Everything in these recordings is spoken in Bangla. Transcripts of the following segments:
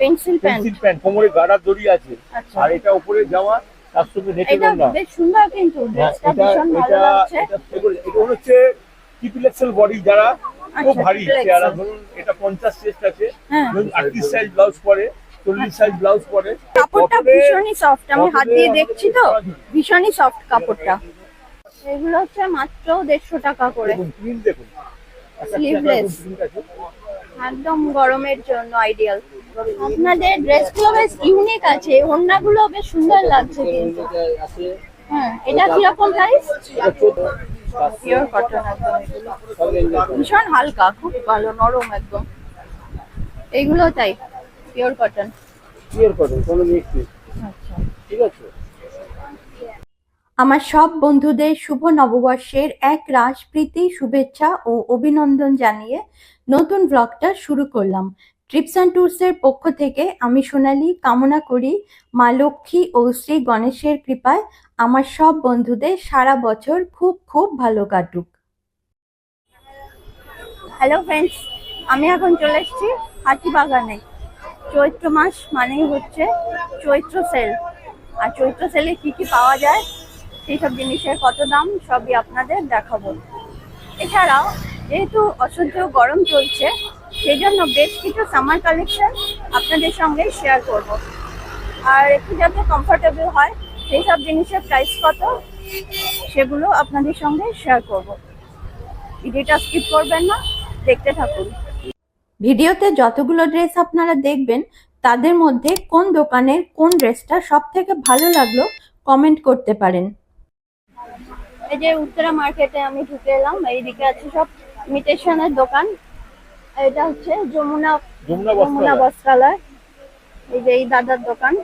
Pencil pant. পেন্সিল প্যান্ট কোমরে গাড়ার দড়ি আছে। আচ্ছা। আর এটা উপরে জামা তার সঙ্গে নেটের এটা ওড়না বেশ সুন্দর কিন্তু হ্যাঁ, ড্রেসটা ভীষণ ভালো লাগছে। এটা হচ্ছে ট্রিপল বডি যারা খুব আচ্ছা, ভারী triple চেহারা। ধরুন এটা পঞ্চাশ চেস্ট আছে। হ্যাঁ। ধরুন আটত্রিশ সাইজ ব্লাউজ পরে চল্লিশ সাইজ ব্লাউজ পরে। কাপড়টা ভীষণই সফট আমি হাত দিয়ে দেখছি তো আমাদের ভীষণই সফট কাপড়টা। এগুলো হচ্ছে মাত্র দেড়শো টাকা করে। দেখুন দেখুন। আছে। একদম গরমের জন্য আইডিয়াল আপনাদের ড্রেসগুলো বেশ ইউনিক আছে ওড়নাগুলো বেশ সুন্দর লাগছে কিন্তু। হ্যাঁ এটা কীরকম প্রাইস এটা পিওর কটন একদম ভীষণ হালকা খুব ভালো নরম একদম। এইগুলো তাই পিওর কটন ক্লিয়ার করুন কোনো মিক্স নেই। আচ্ছা। ঠিক আছে। আমার সব বন্ধুদের শুভ নববর্ষের এক রাশ প্রীতি শুভেচ্ছা ও অভিনন্দন জানিয়ে নতুন ব্লগটা শুরু করলাম। ট্রিপস অ্যান্ড ট্যুরসের পক্ষ থেকে আমি সোনালি, কামনা করি। মা লক্ষ্মী ও শ্রী গণেশের কৃপায় আমার সব বন্ধুদের সারা বছর খুব খুব ভালো কাটুক। হ্যালো ফ্রেন্ডস আমি এখন চলে এসেছি হাতিবাগানে চৈত্র মাস মানেই হচ্ছে চৈত্র সেল আর চৈত্র সেলে কি কি পাওয়া যায়, সেই সব জিনিসের কত দাম সবই আপনাদের দেখাবো। এছাড়াও যেহেতু অসহ্য গরম চলছে সেই জন্য বেশ কিছু সামার কালেকশন আপনাদের সঙ্গে শেয়ার করব। আর একটু যাতে কমফোর্টেবল হয় সেই সব জিনিসের প্রাইস কত সেগুলো আপনাদের সঙ্গে শেয়ার করব। ভিডিওটা স্কিপ করবেন না দেখতে থাকুন। ভিডিওতে যতগুলো ড্রেস আপনারা দেখবেন তাদের মধ্যে কোন দোকানের কোন ড্রেসটা সব থেকে ভালো লাগল কমেন্ট করতে পারেন। এই যে উত্তরা মার্কেটে আমি ঢুকে এলাম এইদিকে আছে সব ইমিটেশনের দোকান। এটা হচ্ছে যমুনা যমুনা বস্ত্রালয়। এই যে এই দাদার দোকান।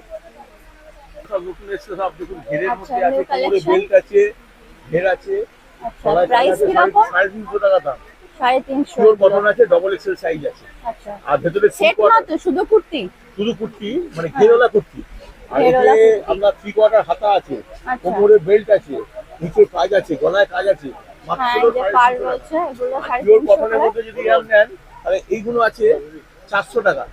শুধু কুর্তি? মানে কুর্তি। আর আপনার থ্রি কোয়ার্টার হাতা আছে আচ্ছা। কোমরে বেল্ট আছে নিচে কাজ আছে গলায় কাজ আছে। হ্যাঁ এই যে পার রয়েছে এগুলো সাড়ে তিনশো করে। মধ্যে যদি এরকম নেন তাহলে এইগুলো আছে চারশো টাকা।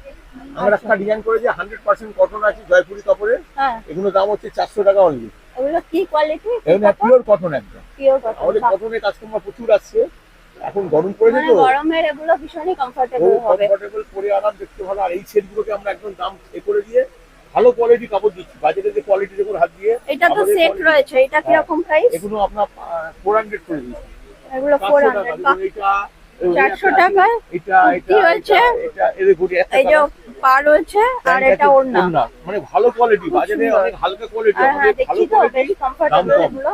আমরা আচ্ছা। একটা ডিজাইন করে যে হান্ড্রেড পার্সেন্ট কটন আছে জয়পুরি কাপড়ে হ্যাঁ। এগুলো দাম হচ্ছে চারশো টাকা অনলি এগুলো কি কোয়ালিটি এগুলো পিওর কটন একদম। পিওর কটন আমাদের কটনের কাস্টমার প্রচুর আসছে। এখন গরম পড়েছে মানে তো। গরমের এগুলো ভীষণই কমফোর্টেবল হবে। কমফোর্টেবল পরে আরাম দেখতে ভালো। আর এই সেটগুলোকে আমরা একদম দাম এ করে দিয়ে ভালো কোয়ালিটি কাপড় দিচ্ছি। বাজারে যে কোয়ালিটি দেখুন হাত দিয়ে এটা তো সেট রয়েছে এটা কীরকম প্রাইস এগুলো আপনার ফোর হান্ড্রেড করে দিচ্ছি এগুলো ফোর চারশো টাকা এটা চারশো টাকায় এটা এটা রয়েছে। এটা এটা এর দেখুন একটা এই যে পা রয়েছে আর এটা ওড়না। মানে ভালো কোয়ালিটি বাজারে অনেক হালকা কোয়ালিটি আর হ্যাঁ ভালো কোয়ালিটি কমফোর্টেবল এগুলো।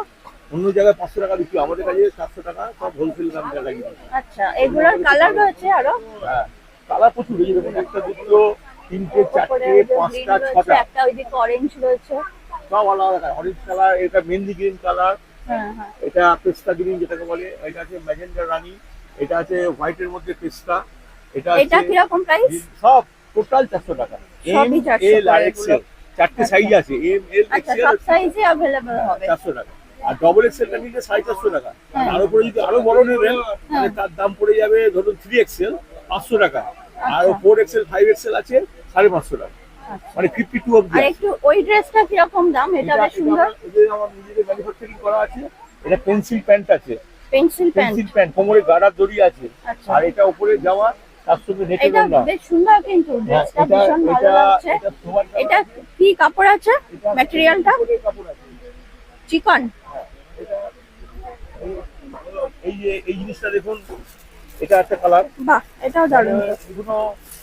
অন্য জায়গায় পাঁচশো টাকা দিচ্ছি আমাদের কাছে চারশো টাকা সব হোলসেল দাম লাগিয়ে আচ্ছা এগুলোর কালার রয়েছে আরও? হ্যাঁ কালার প্রচুর এই দেখুন একটা দুটো তিনটে চারটে পাঁচটা ছটা। একটা ওইদিকে অরেঞ্জ রয়েছে। সব আলাদা অরেঞ্জ কালার এটা মেহেন্দি গ্রিন কালার এটা পেস্তা গ্রিন যেটাকে বলে এটা আছে ম্যাজেন্ডা রানী এটা আছে হোয়াইটের মধ্যে পেস্তা এটা এটা আছে কীরকম প্রাইস সব টোটাল চারশো টাকা। এম সবই 400 এল আর এক্সেল চারটে সাইজ আছে এম এল আচ্ছা এক্সেল সব সাইজে অ্যাভেলেবল হবে। চারশো টাকা। আর ডবল এক্সেলটা নিলে সাড়ে চারশো টাকা। হ্যাঁ। আর উপরে যদি আরও বড় নেবেন তাহলে তার দাম পড়ে যাবে ধরুন থ্রি এক্সেল পাঁচশো টাকা। আর আচ্ছা। ফোর এক্সেল ফাইভ এক্সেল আছে সাড়ে পাঁচশো টাকা। আচ্ছা। মানে ফিফটি টু অব্দি আর একটু ওই ড্রেসটা কীরকম দাম? এটা বেশ সুন্দর। আমার নিজেদের ম্যানুফ্যাকচারিং করা আছে এটা পেন্সিল প্যান্ট আছে। পেন্সিল প্যান্ট পেন্সিল প্যান্ট কোমরে গাড়ার দড়ি আছে। আচ্ছা। আর এটা উপরে জামা তার সঙ্গে নেটের এটা ওড়না। বেশ সুন্দর কিন্তু হ্যাঁ, ড্রেসটা ভীষণ ভালো লাগছে। এটা কি কাপড় আছে? ম্যাটেরিয়ালটা চিকন এই- এই যে এই জিনিসটা দেখুন এটা একটা কালার বাহ এটাও দারুণ।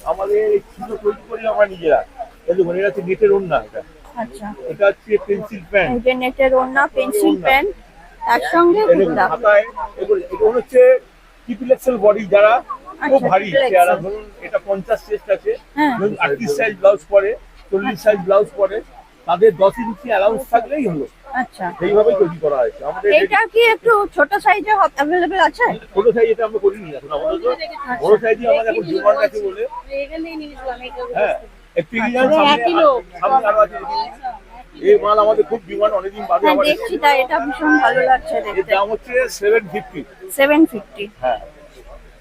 আমাদের এই ছিল তৈরি করি আমরা নিজেরা। দেখুন এটা হচ্ছে নেটের ওড়না এটা। আচ্ছা। এটা হচ্ছে পেন্সিল প্যান্ট যে নেটের ওড়না পেন্সিল প্যান্ট তার সঙ্গে কুর্তা এগুলো হচ্ছে ট্রিপল এক্সেল বডি যারা খুব আচ্ছা, ভারী। triple চেহারা ধরুন এটা পঞ্চাশ চেস্ট আছে হ্যাঁ। ধরুন আটত্রিশ সাইজ ব্লাউজ পরে চল্লিশ সাইজ ব্লাউজ পরে তাদের দশ ইঞ্চি অ্যালাউন্স থাকলেই হলো। আচ্ছা। সেইভাবেই তৈরি করা হয়েছে। আমাদের এটা কি একটু ছোট সাইজে অ্যাভেলেবেল আছে? ছোট সাইজ এটা আমরা করিনি এখন আমাদের বড় সাইজই আমাদের এখন ডিমান্ড আছে বলে। হ্যাঁ। আছে দেখি। এই মাল আমাদের খুব ডিমান্ড অনেকদিন বাদে হ্যাঁ দেখছি তাই এটা ভীষণ ভালো লাগছে দেখতে। দাম হচ্ছে সেভেন ফিফটি সেভেন ফিফটি হ্যাঁ।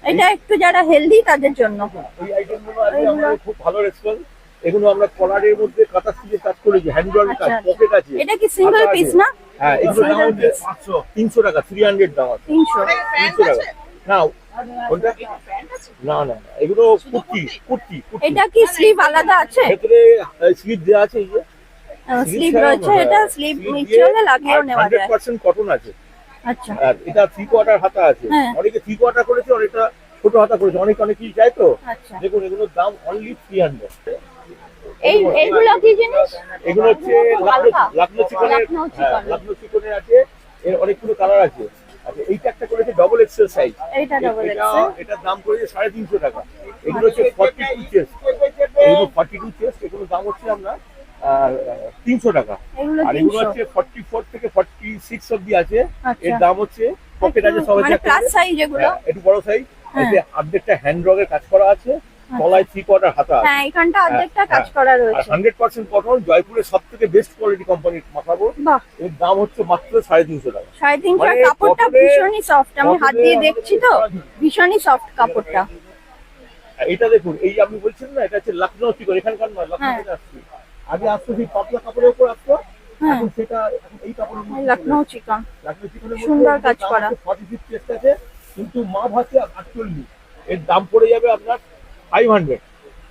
এটা একটু যারা হেলদি তাদের জন্য। এই আইটেমগুলো আমাদের খুব ভালো রেসপন্স এগুলো আমরা কলারের মধ্যে কাঁথা স্টিচের কাজ করেছি হ্যান্ডওয়ার্ক কাজ আচ্ছা, আচ্ছা। পকেট আছে। এটা কি সিঙ্গেল পিস না? হ্যাঁ এগুলো দাম হচ্ছে piece। পাঁচশো তিনশো টাকা থ্রি হান্ড্রেড দাম আছে। তিনশো। তিনশো টাকা। না কোনটা না না এগুলো কুর্তি কুর্তি এটা কি স্লিভ আলাদা আছে? ভেতরে স্লিপ দেওয়া আছে এই যে। স্লিভ রয়েছে এটা স্লিভ নিচে লাগিয়েও নেওয়া যায়। পার্সেন্ট কটন আছে। আচ্ছা। আর এটা থ্রি কোয়ার্টার হাতা আছে। হ্যাঁ। অনেকে থ্রি কোয়ার্টার করেছে অনেকটা ছোট হাতা করেছে। অনেক অনেক কি চাই তো। আচ্ছা। দেখুন এগুলোর দাম অনলি থ্রি হান্ড্রেড এই এইগুলো কি জিনিস? এগুলো হচ্ছে? লাকনো চিকনের চিকন। লাকনো চিকনের আছে। এর অনেকগুলো কালার আছে। আচ্ছা এইটা একটা করেছে ডবল এক্সেল সাইজ এইটা double XL এটার দাম করেছে সাড়ে তিনশো টাকা। এগুলো হচ্ছে ফর্টি টু চেস্ট এগুলো ফর্টি টু চেস্ট এগুলো দাম হচ্ছে আপনার তিনশো টাকা। আর এগুলো হচ্ছে ফর্টি ফোর থেকে ফর্টি সিক্স অব্দি আছে। আচ্ছা। এর দাম হচ্ছে পকেট আছে সবাই মানে প্লাস সাইজ এগুলো? হ্যাঁ, একটু বড় সাইজ হ্যাঁ। এতে অর্ধেকটা হ্যান্ড রগের কাজ করা আছে। তলায় থ্রি কোয়ার্টার হাতা হ্যাঁ এখানটা অর্ধেকটা হ্যাঁ, কাজ করা রয়েছে। হান্ড্রেড পার্সেন্ট কটন জয়পুরের সব থেকে বেস্ট কোয়ালিটি কোম্পানির মাখাবো। বাহ। এর দাম হচ্ছে মাত্র সাড়ে তিনশো টাকা। সাড়ে তিনশো মানে কাপড়টা ভীষণই সফট আমি হাত দিয়ে দেখছি তো ভীষণই সফট কাপড়টা। এটা দেখুন এই আপনি বলছেন না এটা হচ্ছে লখনৌ চিকন এখানকার নয় লখনৌ হ্যাঁ। আসছে। আগে আসতো সেই পাতলা কাপড়ের উপর আসতো হ্যাঁ। এখন সেটা এই কাপড়ের মধ্যে লখনৌ চিকন লখনৌ চিকনের সুন্দর কাজ করা। চেস্ট আছে কিন্তু মা ভাতে আটচল্লিশ। এর দাম পড়ে যাবে আপনার ফাইভ হান্ড্রেড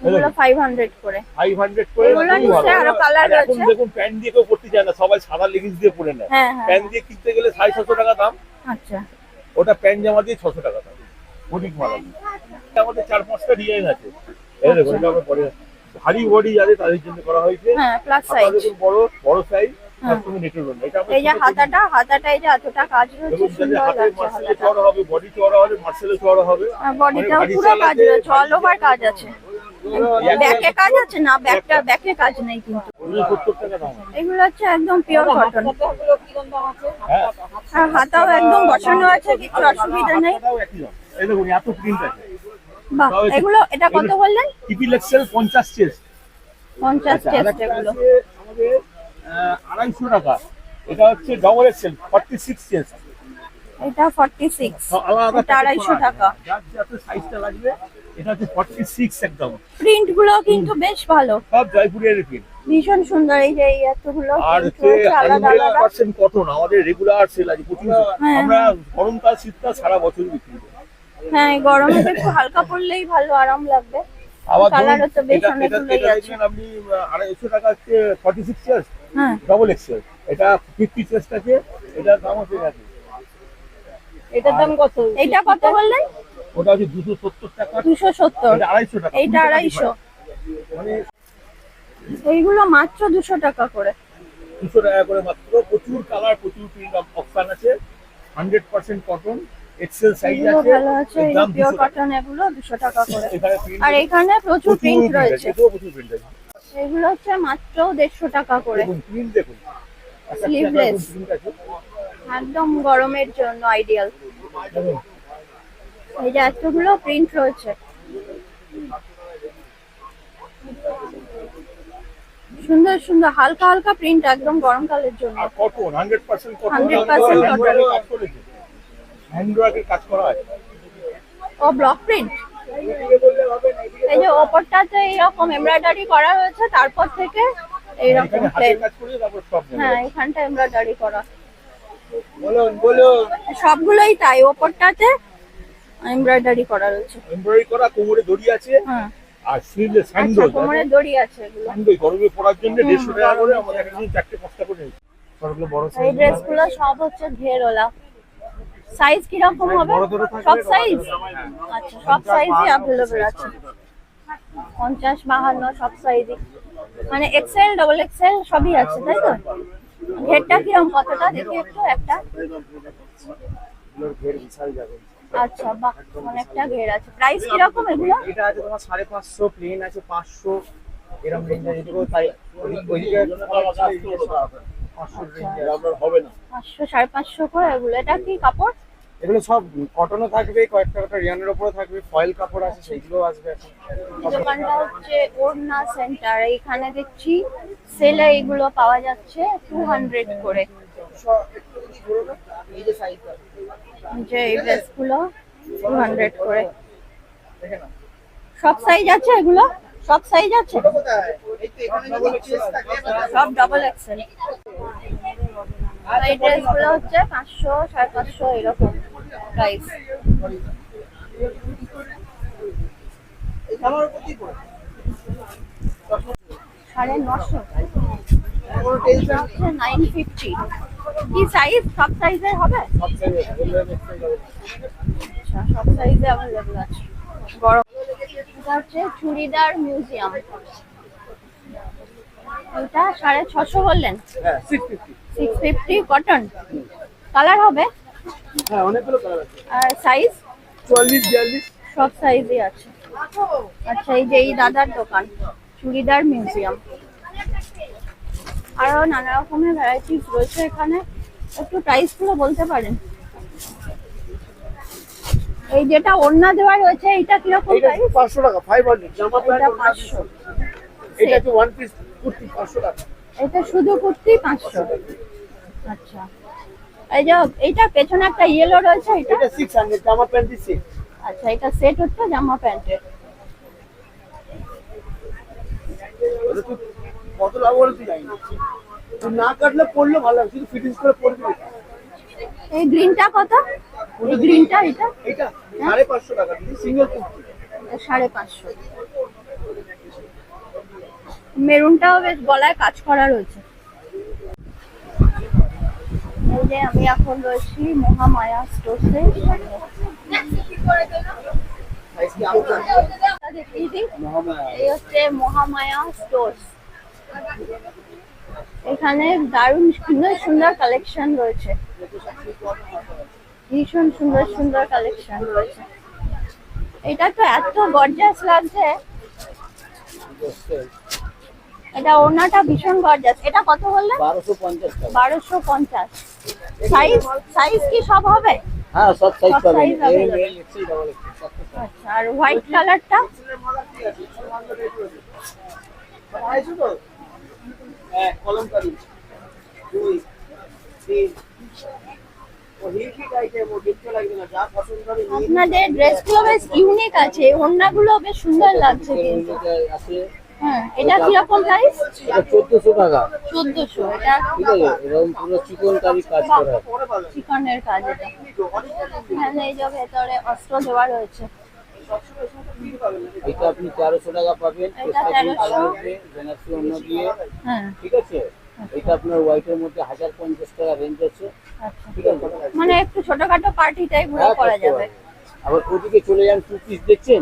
এগুলো ফাইভ হান্ড্রেড করে। ফাইভ হান্ড্রেড করে এগুলো খুবই আরও colour আর এখন দেখুন প্যান্ট দিয়ে কেউ পড়তে চায় না সবাই সাদা লেগিংস দিয়ে পরে নেয়। হ্যাঁ হ্যাঁ। প্যান্ট দিয়ে কিনতে গেলে সাড়ে ছশো টাকা দাম। আচ্ছা। ওটা প্যান্ট জামা দিয়ে ছশো টাকা দাম। অধিক মাল আমাদের চার পাঁচটা ডিজাইন আছে। এই দেখুন এটা আমরা পরে ভারী বডি যাদের তাদের জন্য করা হয়েছে। হ্যাঁ প্লাস সাইজ বড় বড় সাইজ হ্যাঁ। এই যে হাতাটা হাতাটা এই যে এতটা কাজ রয়েছে সুন্দর হাতে লাগছে মার্সেলে হবে বডি চড়া হবে মার্সেলে চড়া হবে। আর পুরো কাজ রয়েছে অল ওভার কাজ আছে। ব্যাকে কাজ আছে না ব্যাকটা ব্যাকে কাজ নেই কিন্তু। এগুলো হচ্ছে একদম পিওর কটন হ্যাঁ। হাতাও একদম বসানো আছে কিছু অসুবিধা নেই। হাতাটাও একই দাম। এই দেখুন এত প্রিন্ট আছে। বাহ এগুলো এটা কত বললেন? পঞ্চাশ চেস্ট পঞ্চাশ আচ্ছা, এগুলো। আমাদের আড়াইশো টাকা। এটা হচ্ছে double XL forty six chest এটা ফর্টি সিক্স আলাদা এটা আড়াইশো টাকা। যার যাতে সাইজটা লাগবে এটা হচ্ছে ফর্টি সিক্স একদম। প্রিন্টগুলো কিন্তু বেশ ভালো। সব জয়পুরের প্রিন্ট ভীষণ সুন্দর এই যে এতগুলো আর print হচ্ছে রয়েছে আলাদা আলাদা। পার্সেন্ট কটন আমাদের রেগুলার সেল আছে প্রচুর। হ্যাঁ, আমরা গরমকাল শীতকাল সারা বছর বিক্রি করি। হ্যাঁ গরমে একটু হালকা ভালো আরাম লাগবে। আবার কালারও তো বেশ আপনি আহ, আড়াইশো টাকা হ্যাঁ। ডবল এক্সেল এটা ফিফটি চেস্ট আছে এটার দাম হচ্ছে গেছে এটার দাম কত? এইটা কত বললেন? ওটা হচ্ছে দুশো সত্তর টাকা। দুশো সত্তর। এটা আড়াইশো টাকা। এইটা আড়াইশো। মানে এইগুলো মাত্র দুশো টাকা করে। দুশো টাকা করে মাত্র। প্রচুর কালার প্রচুর প্রিন্ট অপশন আছে। Hundred percent cotton XL size আছে। ভালো আছে এই পিওর কটন এগুলো দুশো টাকা করে। আর এখানে প্রচুর প্রিন্ট রয়েছে। প্রচুর print আছে। এগুলো হচ্ছে মাত্র দেড়শো টাকা করে। print আছে। একদম গরমের জন্য আইডিয়াল এই যে এতগুলো প্রিন্ট রয়েছে। সুন্দর সুন্দর হালকা হালকা প্রিন্ট একদম গরমকালের জন্য। Cotton hundred percent cotton 100% cotton। কাজ হ্যান্ডওয়ার্কের কাজ করা আছে ও ব্লক প্রিন্ট এই যে ওপরটাতে এইরকম এমব্রয়ডারি করা হয়েছে তারপর থেকে এইরকম। হ্যাঁ এখানটা এমব্রয়ডারি করা। সবগুলোই তাই ওপরটাতে এমব্রয়ডারি করা রয়েছে। এমব্রয়ডারি করা কোমরে দড়ি আছে। হ্যাঁ। আর স্লিভলেস আচ্ছা স্যান্ডো কোমরে দড়ি আছে এগুলো। স্যান্ডো গরমে পরার জন্য দেড়শো টাকা করে আমাদের এখানে চারটে পাঁচটা করে সবগুলো বড় এই ড্রেসগুলো সব হচ্ছে ঘেরওয়ালা সাইজ কীরকম হবে? সব সাইজ আচ্ছা সব সাইজই আছে। পঞ্চাশ বাহান্ন সব সাইজই মানে এক্সেল ডবল এক্সেল সবই আছে তাই তো? ঘেরটা কীরকম কতটা? দেখি একটু একটা। ঘের আচ্ছা বাহ অনেকটা ঘের আছে। প্রাইস কীরকম এগুলো? এটা আছে তোমার সাড়ে পাঁচশো প্লেন আছে পাঁচশো এরকম রেঞ্জে যেটুকু তাই ওই- ওইদিকে পাঁচশো রেঞ্জে আপনার হবে না পাঁচশো সাড়ে পাঁচশো করে এগুলো। এটা কি কাপড়? এগুলো সব কটনও থাকবে, কয়েকটা কয়েকটা রিয়ানের উপরে থাকবে ফয়েল কাপড় আছে সেগুলো আসবে দোকানটা হচ্ছে ওড়না সেন্টার এখানে দেখছি সেলে এগুলো পাওয়া যাচ্ছে টু হান্ড্রেড করে। যে এই ড্রেসগুলো টু হান্ড্রেড করে। সব সাইজ আছে এগুলো? সব সাইজ আছে? সব ডবল এক্সেল এই ড্রেসগুলো হচ্ছে পাঁচশো, সাড়ে পাঁচশো, এরকম। প্রাইস সাড়ে নশো। নাইন ফিফটি কি সাইজ সব সাইজের হবে? আচ্ছা সব সাইজে অ্যাভেলেবল আছে। বড় এটা হচ্ছে চুড়িদার মিউজিয়াম এটা সাড়ে ছশো বললেন? সিক্স ফিফটি কটন কালার হবে? হ্যাঁ অনেকগুলো কালার আছে। আর সাইজ চুয়াল্লিশ বিয়াল্লিশ। সব সাইজই আছে। আচ্ছা এই যে এই দাদার দোকান চুড়িদার মিউজিয়াম আরও নানা রকমের ভ্যারাইটিস রয়েছে এখানে। একটু প্রাইসগুলো বলতে পারেন? এই যেটা ওড়না দেওয়া রয়েছে এইটা কীরকম এইটা প্রাইস পাঁচশো টাকা ফাইভ হান্ড্রেড জামা প্যান্ট পাঁচশো। এটা ওয়ান পিস কুর্তি পাঁচশো টাকা। এটা শুধু কুর্তি পাঁচশো। আচ্ছা। এই যে এইটা পেছনে একটা ইয়েলো রয়েছে এটা? এটা সিক্স হান্ড্রেড জামা প্যান্ট সিক্স আচ্ছা এটা সেট হচ্ছে জামা প্যান্টের কত লাভ তুই জানি না কাটলে পড়লে ভালো শুধু ফিটিংস করে পড়বি। এই গ্রিনটা কত? এই গ্রিনটা এটা? এইটা? সাড়ে পাঁচশো টাকা সিঙ্গেল কুর্তি। সাড়ে পাঁচশো। মেরুনটাও বেশ গলায় কাজ করা রয়েছে। এই যে আমি এখন রয়েছি মহামায়া স্টোর্সে। এই হচ্ছে মহামায়া স্টোর্স। এখানে দারুণ সুন্দর সুন্দর কালেকশন রয়েছে। ভীষণ সুন্দর সুন্দর কালেকশন রয়েছে। এটা তো এত গর্জাস লাগছে। এটা ওনাটা ভীষণ গর্জাস। এটা কত বললেন? বারোশো পঞ্চাশ বারোশো পঞ্চাশ। সাইজ সাইজ কি সব হবে হ্যাঁ সব সাইজ পাবেন available। L XL double XL. আচ্ছা আর হোয়াইট কালারটা আড়াইশো তো? এক, দুই, তিন। ও হিট হিট item, ও দেখতে লাগবে না, যা পছন্দ হবে নিয়ে নিন। আপনাদের ড্রেসগুলো বেশ ইউনিক আছে ওড়নাগুলো বেশ সুন্দর লাগছে কিন্তু আছে হ্যাঁ এটা প্রাইস টাকা। চোদ্দশো এটা ঠিক আছে এরকম পুরো চিকন কারি কাজ করা চিকনের কাজ এটা। এখানে এই যে ভেতরে অস্ত্র দেওয়া রয়েছে। এটা আপনি তেরোশো টাকা পাবেন এটা 1300 তার মধ্যে বেনারসি অন্য দিয়ে। হ্যাঁ। ঠিক আছে? এটা আপনার হোয়াইটের মধ্যে হাজার পঞ্চাশ টাকা রেঞ্জ আছে। আচ্ছা। ঠিক আছে? মানে একটু ছোটখাটো পার্টি টাইপ হ্যাঁ, করা যাবে। আবার ওদিকে চলে যান টু পিস দেখছেন?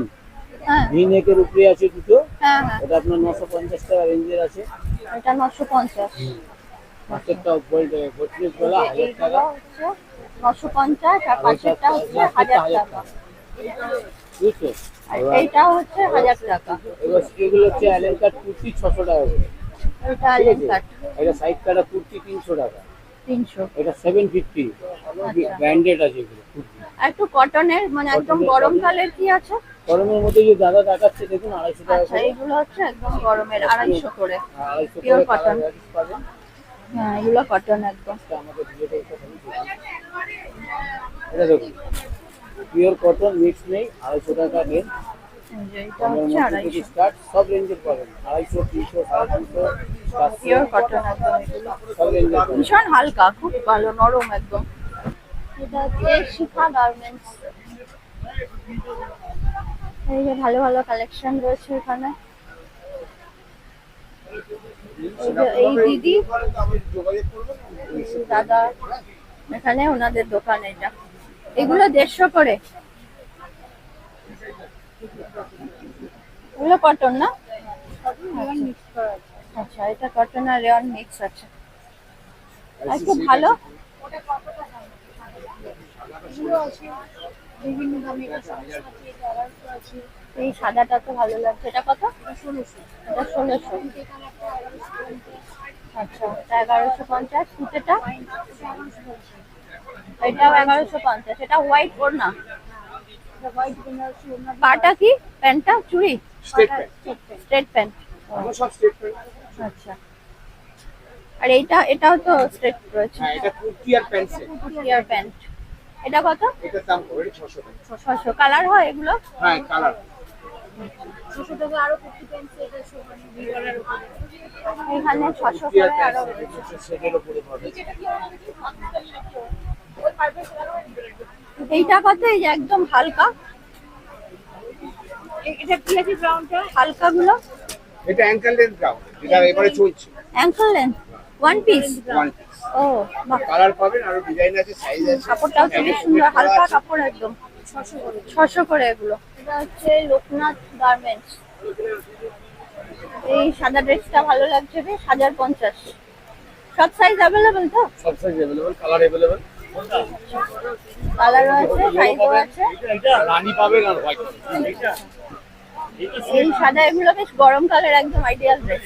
ভি নেকের উপরে আছে দুটো। হ্যাঁ হ্যাঁ। এটা আপনার নশো পঞ্চাশ টাকা রেঞ্জের আছে। এটা নশো পঞ্চাশ। পাঁচেরটা বত্রিশ বেলা হাজার এইগুলো টাকা। হচ্ছে নশো পঞ্চাশ আর পাঁচেরটা হচ্ছে হাজার টাকা। বুঝছ? এইটা হচ্ছে হাজার টাকা। এবার এগুলো হচ্ছে অ্যালেন কাট কুর্তি ছশো টাকা করে। এটা কাট এটা সাইড কাটা কুর্তি তিনশো টাকা। তিনশো। এটা সেভেন ফিফটি আচ্ছা। ব্র্যান্ডেড আছে এগুলো একটু কটনের মানে একদম গরমকালের কি আছে? গরমের মধ্যে যে দাদা দেখাচ্ছে দেখুন আড়াইশো টাকা আচ্ছা করে। এইগুলো হচ্ছে একদম গরমের আড়াইশো করে। ভ্যারিস পাবেন। হ্যাঁ এগুলো কটন একদম। এটা দেখুন পিওর কটন মিক্স নেই আড়াইশো টাকা রেঞ্জ সব রেঞ্জের পাবেন। আড়াইশো তিনশো সাড়ে তিনশো পিওর কটন একদম এগুলো। সব রেঞ্জের ভীষণ হালকা খুব ভালো নরম একদম। এটা হচ্ছে শিখা গার্মেন্টস এই যে ভালো ভালো কালেকশন রয়েছে এখানে। এই দিদি দাদা, এখানে ওনাদের দোকান এটা। এগুলো দেড়শো করে। এগুলো কটন না? আচ্ছা এটা কটন আর রেয়ন মিক্স আছে। আর খুব ভালো এই সাদাটা তো ভালো লাগছে। এটা কত? এটা ষোলোশো। আচ্ছা। এগারোশো পঞ্চাশ। কুচেটা এটাও এগারোশো পঞ্চাশ। এটা হোয়াইট ওড়না। পাটা কি? প্যান্টটা? চুড়ি? স্ট্রেট প্যান্ট আচ্ছা। আর এইটা এটাও তো স্ট্রেট রয়েছে। হ্যাঁ এটা কুর্তি আর প্যান্ট এটা কত? এটার দাম পড়বে ছশো টাকা। ছশো। কালার হয় এগুলো? হ্যাঁ কালার। ছশো টাকা আরও ভিড়ার উপরে। এখানে ছশো করে আরও রয়েছে সেটের উপরে পাবে কি ওই এইটা কত? এই যে একদম হালকা। এটা কি আছে ব্রাউনটা হালকা গুলো এটা অ্যাঙ্কেল লেন্থ গ্রাউন্ড যেটা এবারে চলছে। Ankle length one piece one ও বাহ কালার পাবেন আরো ডিজাইন আছে সাইজ আছে কাপড়টাও খুবই সুন্দর হালকা কাপড় একদম ছশো করে এগুলো এটা হচ্ছে লোকনাথ গার্মেন্টস এই সাদা ড্রেসটা ভালো লাগছে বেশ হাজার পঞ্চাশ সব সাইজ অ্যাভেলেবেল তো সব সাইজ अवेलेबल কালার अवेलेबल কালারও আছে সাইজও আছে রানী পাবেন আর হোয়াইট এই সাদা এগুলো বেশ গরমকালের একদম আইডিয়াল ড্রেস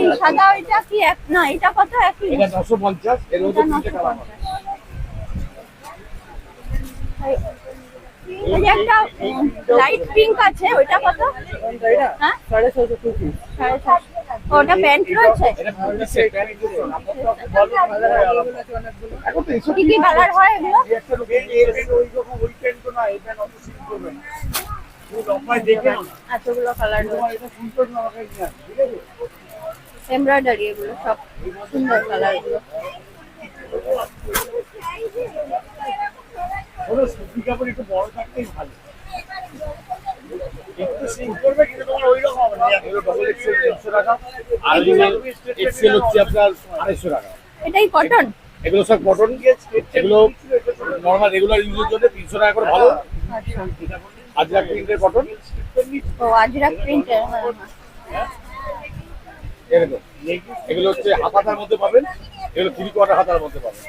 এই সাদা ওইটা কি এক না এটা কত একই এটা 950 এর মধ্যে তিনটে কালার 950 এই একটা লাইট পিঙ্ক আছে ওইটা কত? হ্যাঁ? ওটা প্যান্ট রয়েছে? কি কি কালার হয় এগুলো? একটা লোক এই পেন ওই রকম ওই পেন তো না এই পেন অত সিল করবে না। ফুল অফার দেখে নাও না। এতগুলো কালার এটা সুন্দর না আমাকে নিয়ে আসবে, ঠিক আছে? এমব্রয়ডারি এগুলো সব সুন্দর কালারগুলো হলো সুতি কাপড় একটু বড় থাকতেই ভালো। একটু সিং করবে কিন্তু তোমার ওই রকম হবে না। এগুলো ডবল এক্সেল তিনশো টাকা। আর এক্সেল হচ্ছে আপনার আড়াইশো টাকা। এটাই কটন এগুলো সব কটন এগুলো নর্মাল রেগুলার ইউজের জন্য তিনশো টাকা করে ভালো। আচ্ছা। আজরাক প্রিন্টের কটন ও আজরাক প্রিন্টের হ্যাঁ এরকম এগুলো হচ্ছে হাতার মধ্যে পাবেন এগুলো থ্রি কোয়ার্টার হাতার মধ্যে পাবেন।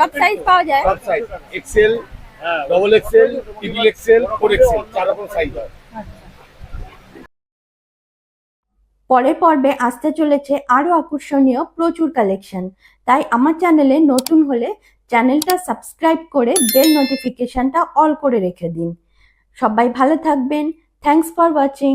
সব সাইজ পাওয়া যায়? সব size XL double XL triple XL four XL চার রকম সাইজ হয়। পরের পর্বে আসতে চলেছে আরও আকর্ষণীয় প্রচুর কালেকশন তাই আমার চ্যানেলে নতুন হলে চ্যানেলটা সাবস্ক্রাইব করে বেল নোটিফিকেশনটা অল করে রেখে দিন। সবাই ভালো থাকবেন। Thanks for watching